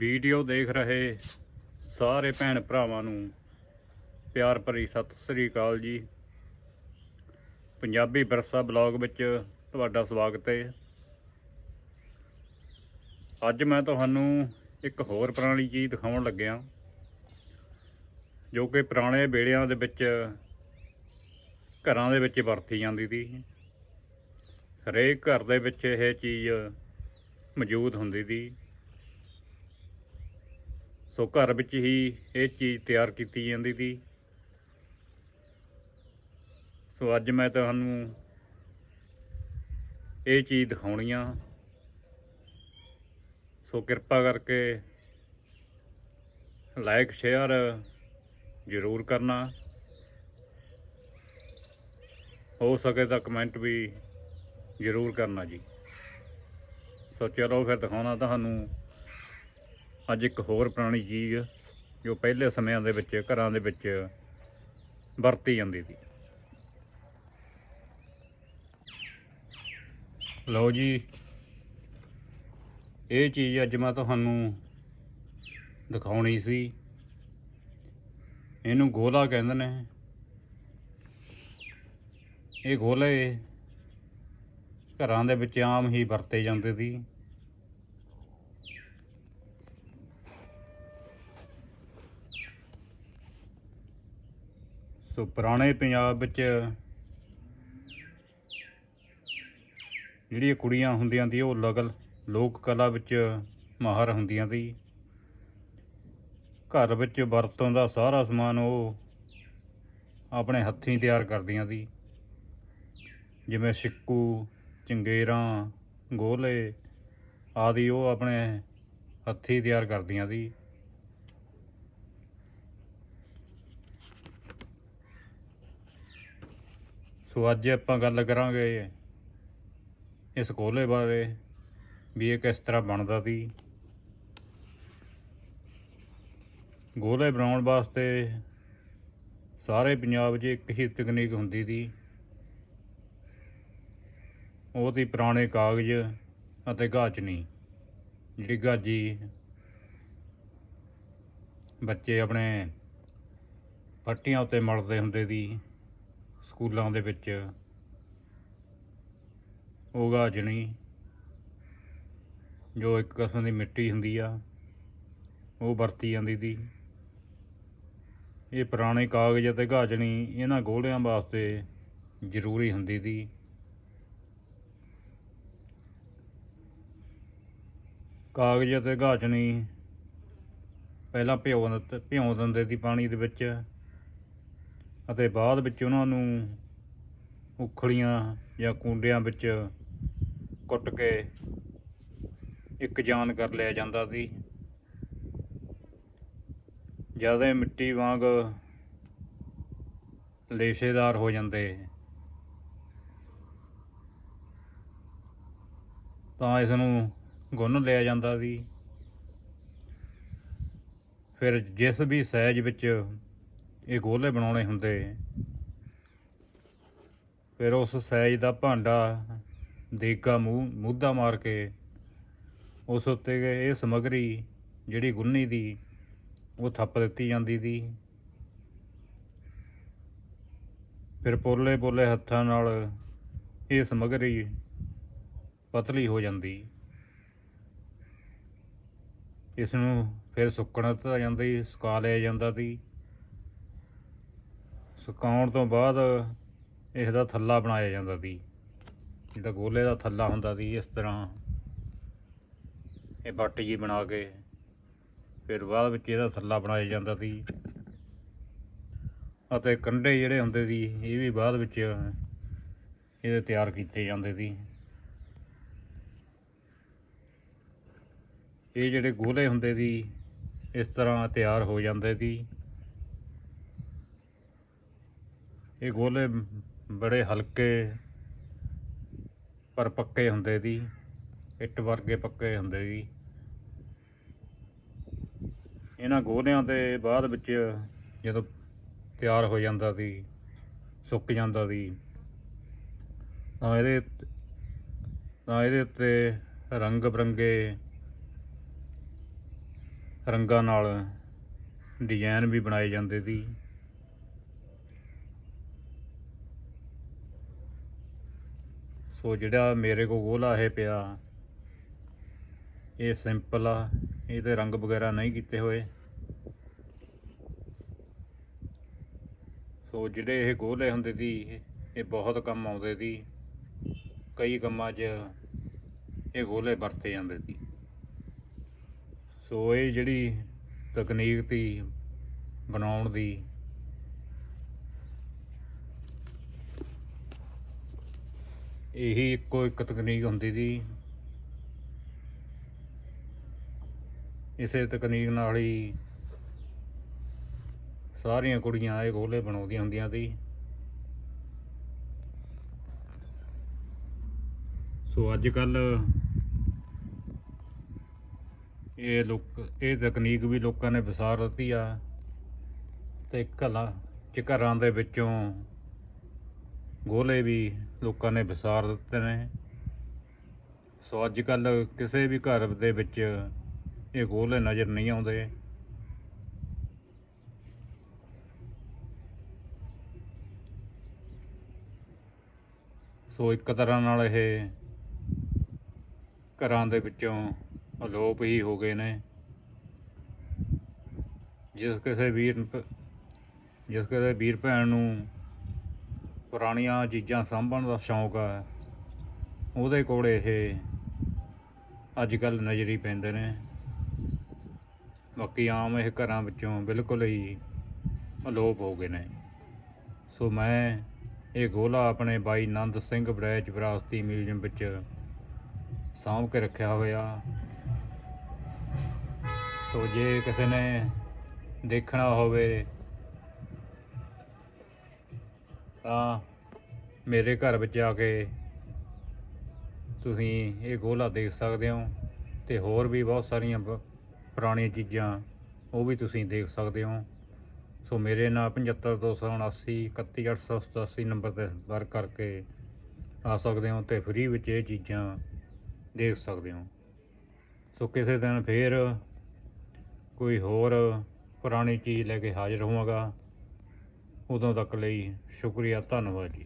Video ਦੇਖ ਰਹੇ ਸਾਰੇ ਭੈਣ ਭਰਾਵਾਂ ਨੂੰ ਪਿਆਰ ਭਰੀ ਸਤਿ ਸ੍ਰੀ ਅਕਾਲ ਜੀ। ਪੰਜਾਬੀ ਵਿਰਸਾ ਬਲੌਗ ਵਿੱਚ ਤੁਹਾਡਾ ਸਵਾਗਤ ਹੈ। ਅੱਜ ਮੈਂ ਤੁਹਾਨੂੰ ਇੱਕ ਹੋਰ ਪੁਰਾਣੀ ਚੀਜ਼ ਦਿਖਾਉਣ ਲੱਗਿਆ, ਜੋ ਕਿ ਪੁਰਾਣੇ ਵੇੜਿਆਂ ਦੇ ਵਿੱਚ ਘਰਾਂ ਦੇ ਵਿੱਚ ਵਰਤੀ ਜਾਂਦੀ ਸੀ। ਹਰੇਕ ਘਰ ਦੇ ਵਿੱਚ ਇਹ ਚੀਜ਼ ਮੌਜੂਦ ਹੁੰਦੀ ਸੀ। ਸੋ ਘਰ ਵਿੱਚ ਹੀ ਇਹ ਚੀਜ਼ ਤਿਆਰ ਕੀਤੀ ਜਾਂਦੀ ਸੀ। ਸੋ ਅੱਜ ਮੈਂ ਤੁਹਾਨੂੰ ਇਹ ਚੀਜ਼ ਦਿਖਾਉਣੀ ਆ। ਸੋ ਕਿਰਪਾ ਕਰਕੇ ਲਾਈਕ ਸ਼ੇਅਰ ਜ਼ਰੂਰ ਕਰਨਾ। ਹੋ ਸਕੇ ਤਾਂ ਕਮੈਂਟ ਵੀ ਜ਼ਰੂਰ ਕਰਨਾ ਜੀ। ਸੋ ਚਲੋ ਫਿਰ ਦਿਖਾਉਣਾ ਤੁਹਾਨੂੰ ਅੱਜ ਇੱਕ ਹੋਰ ਪੁਰਾਣੀ ਚੀਜ਼ ਜੋ ਪਹਿਲੇ ਸਮਿਆਂ ਦੇ ਵਿੱਚ, ਘਰਾਂ ਦੇ ਵਿੱਚ ਵਰਤੀ ਜਾਂਦੀ ਸੀ। ਲਓ ਜੀ, ਇਹ ਚੀਜ਼ ਅੱਜ ਮੈਂ ਤੁਹਾਨੂੰ ਦਿਖਾਉਣੀ ਸੀ। ਇਹਨੂੰ ਗੋਲਾ ਕਹਿੰਦੇ ਨੇ। ਇਹ ਗੋਲੇ ਘਰਾਂ ਦੇ ਵਿੱਚ ਆਮ ਹੀ ਵਰਤੇ ਜਾਂਦੇ ਸੀ। ਸੋ ਪੁਰਾਣੇ ਪੰਜਾਬ ਵਿੱਚ ਜਿਹੜੀਆਂ ਕੁੜੀਆਂ ਹੁੰਦੀਆਂ ਸੀ, ਉਹ ਲਗਲ ਲੋਕ ਕਲਾ ਵਿੱਚ ਮਾਹਰ ਹੁੰਦੀਆਂ ਸੀ। ਘਰ ਵਿੱਚ ਵਰਤੋਂ ਦਾ ਸਾਰਾ ਸਮਾਨ ਉਹ ਆਪਣੇ ਹੱਥੀਂ ਤਿਆਰ ਕਰਦੀਆਂ ਸੀ। ਜਿਵੇਂ ਸਿੱਕੂ, ਚੰਗੇਰਾਂ, ਗੋਲੇ ਆਦਿ ਉਹ ਆਪਣੇ ਹੱਥੀਂ ਤਿਆਰ ਕਰਦੀਆਂ ਸੀ। ਸੋ ਅੱਜ ਆਪਾਂ ਗੱਲ ਕਰਾਂਗੇ ਇਸ ਕੋਲੇ ਬਾਰੇ ਵੀ ਇਹ ਕਿਸ ਤਰ੍ਹਾਂ ਬਣਦਾ ਸੀ। ਗੋਲੇ ਬਣਾਉਣ ਵਾਸਤੇ ਸਾਰੇ ਪੰਜਾਬ 'ਚ ਇੱਕ ਹੀ ਤਕਨੀਕ ਹੁੰਦੀ ਸੀ। ਉਹ ਤੀ ਪੁਰਾਣੇ ਕਾਗਜ਼ ਅਤੇ ਗਾਚਣੀ, ਜਿਹੜੀ ਗਾਜੀ ਬੱਚੇ ਆਪਣੇ ਫੱਟੀਆਂ ਉੱਤੇ ਮਲਦੇ ਹੁੰਦੇ ਸੀ। ਸਕੂਲਾਂ ਦੇ ਵਿੱਚ। ਉਗਾਜਣੀ ਜੋ ਇੱਕ ਕਿਸਮ ਦੀ ਮਿੱਟੀ ਹੁੰਦੀ ਆ, ਉਹ ਵਰਤੀ ਜਾਂਦੀ ਸੀ ਇਹ ਪੁਰਾਣੇ ਕਾਗਜ਼ ਅਤੇ ਗਾਜਣੀ ਇਹਨਾਂ ਗੋਲਿਆਂ ਵਾਸਤੇ ਜ਼ਰੂਰੀ ਹੁੰਦੀ ਸੀ ਕਾਗਜ਼ ਅਤੇ ਗਾਜਣੀ ਪਹਿਲਾਂ ਭਿਓ ਦਿੱਤੇ ਭਿਓ ਦਿੰਦੇ ਸੀ ਪਾਣੀ ਦੇ ਵਿੱਚ। ਅਤੇ ਬਾਅਦ ਵਿੱਚ ਉਹਨਾਂ ਨੂੰ ਉਖਲੀਆਂ ਜਾਂ ਕੁੰਡਿਆਂ ਵਿੱਚ ਕੁੱਟ ਕੇ ਇੱਕ ਜਾਨ ਕਰ ਲਿਆ ਜਾਂਦਾ ਸੀ। ਜਦ ਮਿੱਟੀ ਵਾਂਗ ਲੇਸ਼ੇਦਾਰ ਹੋ ਜਾਂਦੇ, ਤਾਂ ਇਸ ਨੂੰ ਗੁੰਨ ਲਿਆ ਜਾਂਦਾ ਸੀ। ਫਿਰ ਜਿਸ ਵੀ ਸਾਈਜ਼ ਵਿੱਚ ਇਹ ਗੋਲੇ ਬਣਾਉਣੇ ਹੁੰਦੇ। ਫਿਰ ਉਸ ਸਾਈਜ਼ ਦਾ ਭਾਂਡਾ, ਦੇਗਾ ਮੂੰਹ, ਮੁੱਦਾ ਮਾਰ ਕੇ ਉਸ ਉੱਤੇ ਇਹ ਸਮਗਰੀ ਜਿਹੜੀ ਗੁੰਨੀ ਦੀ, ਉਹ ਥੱਪ ਦਿੱਤੀ ਜਾਂਦੀ ਸੀ ਫਿਰ ਪੋਲੇ ਪੋਲੇ ਹੱਥਾਂ ਨਾਲ ਇਹ ਸਮਗਰੀ ਪਤਲੀ ਹੋ ਜਾਂਦੀ। ਇਸ ਨੂੰ ਫਿਰ ਸੁੱਕਣ ਦਿੱਤਾ ਜਾਂਦਾ ਸੀ ਸੁਕਾ ਲਿਆ ਜਾਂਦਾ ਸੀ। ਸੁਕਾਉਣ ਤੋਂ ਬਾਅਦ ਇਸ ਦਾ ਥੱਲਾ ਬਣਾਇਆ ਜਾਂਦਾ ਸੀ ਜਿਹੜਾ ਗੋਲੇ ਦਾ ਥੱਲਾ ਹੁੰਦਾ ਸੀ ਇਸ ਤਰ੍ਹਾਂ। ਇਹ ਬੱਟ ਜੀ ਬਣਾ ਕੇ ਫਿਰ ਬਾਅਦ ਵਿੱਚ ਇਹਦਾ ਥੱਲਾ ਬਣਾਇਆ ਜਾਂਦਾ ਸੀ ਅਤੇ ਕੰਡੇ ਜਿਹੜੇ ਹੁੰਦੇ ਸੀ, ਇਹ ਵੀ ਬਾਅਦ ਵਿੱਚ ਇਹਦੇ ਤਿਆਰ ਕੀਤੇ ਜਾਂਦੇ ਸੀ। ਇਹ ਜਿਹੜੇ ਗੋਲੇ ਹੁੰਦੇ ਸੀ, ਇਸ ਤਰ੍ਹਾਂ ਤਿਆਰ ਹੋ ਜਾਂਦੇ ਸੀ। ਇਹ ਗੋਲੇ ਬੜੇ ਹਲਕੇ, ਪਰ ਪੱਕੇ ਹੁੰਦੇ ਸੀ ਇੱਟ ਵਰਗੇ ਪੱਕੇ ਹੁੰਦੇ ਸੀ ਇਹਨਾਂ ਗੋਲਿਆਂ ਦੇ ਬਾਅਦ ਵਿੱਚ ਜਦੋਂ ਤਿਆਰ ਹੋ ਜਾਂਦਾ ਸੀ, ਸੁੱਕ ਜਾਂਦਾ ਸੀ, ਤਾਂ ਇਹਦੇ ਤਾਂ ਇਹਦੇ ਉੱਤੇ ਰੰਗ ਬਰੰਗੇ ਰੰਗਾਂ ਨਾਲ ਡਿਜ਼ਾਈਨ ਵੀ ਬਣਾਏ ਜਾਂਦੇ ਸੀ। ਸੋ ਜਿਹੜਾ ਮੇਰੇ ਕੋਲ ਗੋਲਾ ਇਹ ਪਿਆ, ਇਹ ਸਿੰਪਲ ਆ, ਇਹਦੇ ਰੰਗ ਵਗੈਰਾ ਨਹੀਂ ਕੀਤੇ ਹੋਏ। ਸੋ ਜਿਹੜੇ ਇਹ ਗੋਲੇ ਹੁੰਦੇ ਸੀ, ਇਹ ਬਹੁਤ ਕੰਮ ਆਉਂਦੇ ਸੀ। ਕਈ ਕੰਮਾਂ 'ਚ ਇਹ ਗੋਲੇ ਵਰਤੇ ਜਾਂਦੇ ਸੀ। ਸੋ ਇਹ ਜਿਹੜੀ ਤਕਨੀਕ ਤੀ ਬਣਾਉਣ ਦੀ ਇਹੀ ਇੱਕੋ ਇੱਕ ਤਕਨੀਕ ਹੁੰਦੀ ਸੀ ਇਸੇ ਤਕਨੀਕ ਨਾਲ ਹੀ ਸਾਰੀਆਂ ਕੁੜੀਆਂ ਇਹ ਗੋਲੇ ਬਣਾਉਂਦੀਆਂ ਹੁੰਦੀਆਂ ਸੀ ਸੋ ਅੱਜ ਕੱਲ ਇਹ ਲੋਕ, ਇਹ ਤਕਨੀਕ ਵੀ ਲੋਕਾਂ ਨੇ ਵਿਸਾਰ ਦਿੱਤੀ ਆ ਤੇ ਘਰਾਂ ਚ ਘਰਾਂ ਦੇ ਵਿੱਚੋਂ ਗੋਲੇ ਵੀ ਲੋਕਾਂ ਨੇ ਵਿਸਾਰ ਦਿੱਤੇ ਨੇ। ਸੋ ਅੱਜ ਕੱਲ ਕਿਸੇ ਵੀ ਘਰ ਦੇ ਵਿੱਚ ਇਹ ਗੋਲੇ ਨਜ਼ਰ ਨਹੀਂ ਆਉਂਦੇ। ਸੋ ਇੱਕ ਤਰ੍ਹਾਂ ਨਾਲ ਇਹ ਘਰਾਂ ਦੇ ਵਿੱਚੋਂ ਅਲੋਪ ਹੀ ਹੋ ਗਏ ਨੇ। ਜਿਸ ਕਿਸੇ ਵੀਰ, ਜਿਸ ਕਿਸੇ ਵੀਰ ਭੈਣ ਨੂੰ ਪੁਰਾਣੀਆਂ ਚੀਜ਼ਾਂ ਸਾਂਭਣ ਦਾ ਸ਼ੌਂਕ ਆ। ਉਹਦੇ ਕੋਲ ਇਹ ਅੱਜ ਕੱਲ ਨਜ਼ਰੀ ਪੈਂਦੇ ਨੇ। ਬਾਕੀ ਆਮ ਇਹ ਘਰਾਂ ਵਿੱਚੋਂ ਬਿਲਕੁਲ ਹੀ ਅਲੋਪ ਹੋ ਗਏ ਨੇ। ਸੋ ਮੈਂ ਇਹ ਗੋਲਾ ਆਪਣੇ ਬਾਈ ਨੰਦ ਸਿੰਘ ਬੜੈਚ ਵਿਰਾਸਤੀ ਮਿਊਜ਼ੀਅਮ ਵਿੱਚ ਸਾਂਭ ਕੇ ਰੱਖਿਆ ਹੋਇਆ। ਸੋ ਜੇ ਕਿਸੇ ਨੇ ਦੇਖਣਾ ਹੋਵੇ ਤਾਂ ਮੇਰੇ ਘਰ ਵਿੱਚ ਆ ਕੇ ਤੁਸੀਂ ਇਹ ਗੋਲਾ ਦੇਖ ਸਕਦੇ ਹੋ ਤੇ ਹੋਰ ਵੀ ਬਹੁਤ ਸਾਰੀਆਂ ਪ- ਪੁਰਾਣੀਆਂ ਚੀਜ਼ਾਂ ਉਹ ਵੀ ਤੁਸੀਂ ਦੇਖ ਸਕਦੇ ਹੋ। ਸੋ ਮੇਰੇ ਨਾਲ 75279 31887 ਨੰਬਰ ਤੇ ਸੰਪਰਕ ਕਰਕੇ ਆ ਸਕਦੇ ਹੋ ਤੇ ਫ੍ਰੀ ਵਿੱਚ ਇਹ ਚੀਜ਼ਾਂ ਦੇਖ ਸਕਦੇ ਹੋ। ਸੋ ਕਿਸੇ ਦਿਨ ਫੇਰ ਕੋਈ ਹੋਰ ਪੁਰਾਣੀ ਚੀਜ਼ ਲੈ ਕੇ ਹਾਜ਼ਰ ਹੋਵਾਂਗਾ। ਉਦੋਂ ਤੱਕ ਲਈ ਸ਼ੁਕਰੀਆ ਧੰਨਵਾਦ ਜੀ।